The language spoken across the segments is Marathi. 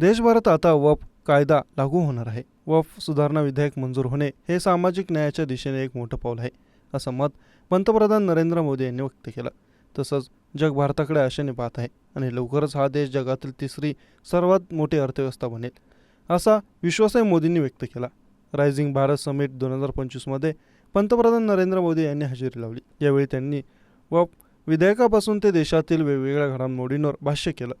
देशभरात आता वफ कायदा लागू होणार आहे. वफ सुधारणा विधेयक मंजूर होणे हे सामाजिक न्यायाच्या दिशेने एक मोठं पाऊल आहे असं मत पंतप्रधान नरेंद्र मोदी यांनी व्यक्त केलं. तसंच जग भारताकडे आशेने पाहत आहे आणि लवकरच हा देश जगातील तिसरी सर्वात मोठी अर्थव्यवस्था बनेल असा विश्वासही मोदींनी व्यक्त केला. रायझिंग भारत समिट दोन हजार पंचवीसमध्ये पंतप्रधान नरेंद्र मोदी यांनी हजेरी लावली. यावेळी त्यांनी वफ विधेयकापासून ते देशातील वेगवेगळ्या घडामोडींवर भाष्य केलं.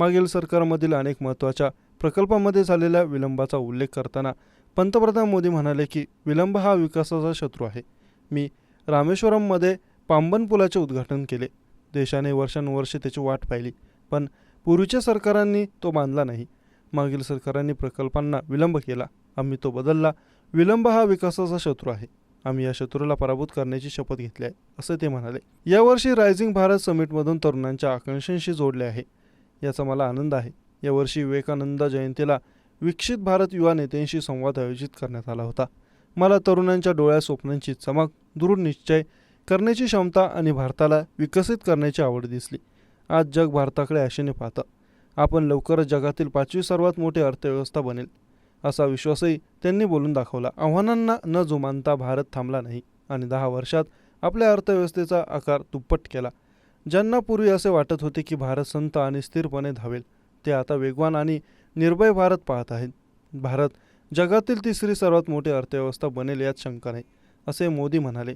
मागील सरकारमधील अनेक महत्त्वाच्या प्रकल्पामध्ये झालेल्या विलंबाचा उल्लेख करताना पंतप्रधान मोदी म्हणाले की विलंब हा विकासाचा शत्रू आहे. मी रामेश्वरममध्ये पांबन पुलाचे उद्घाटन केले. देशाने वर्षानुवर्षे त्याची वाट पाहिली पण पूर्वीच्या सरकारांनी तो बांधला नाही. मागील सरकारांनी प्रकल्पांना विलंब केला. आम्ही तो बदलला. विलंब हा विकासाचा शत्रू आहे. आम्ही या शत्रूला पराभूत करण्याची शपथ घेतली आहे असं ते म्हणाले. यावर्षी रायझिंग भारत समिटमधून तरुणांच्या आकांक्षांशी जोडले आहे. याचा मला आनंद आहे. यावर्षी विवेकानंद जयंतीला विकसित भारत युवा नेत्यांशी संवाद आयोजित करण्यात आला होता. मला तरुणांच्या डोळ्या स्वप्नांची चमक दृढ निश्चय करण्याची क्षमता आणि भारताला विकसित करण्याची आवड दिसली. आज जग भारताकडे आशेने पाहतं. आपण लवकरच जगातील पाचवी सर्वात मोठी अर्थव्यवस्था बनेल असा विश्वासही त्यांनी बोलून दाखवला. आव्हानांना न जुमानता भारत थांबला नाही आणि दहा वर्षात आपल्या अर्थव्यवस्थेचा आकार दुप्पट केला. ज्यांना पूर्वी असे वाटत होते की भारत संत आणि स्थिरपणे धावेल ते आता वेगवान आणि निर्भय भारत पाहत आहेत. भारत जगातील तिसरी सर्वात मोठी अर्थव्यवस्था बनेल यात शंका नाही असे मोदी म्हणाले.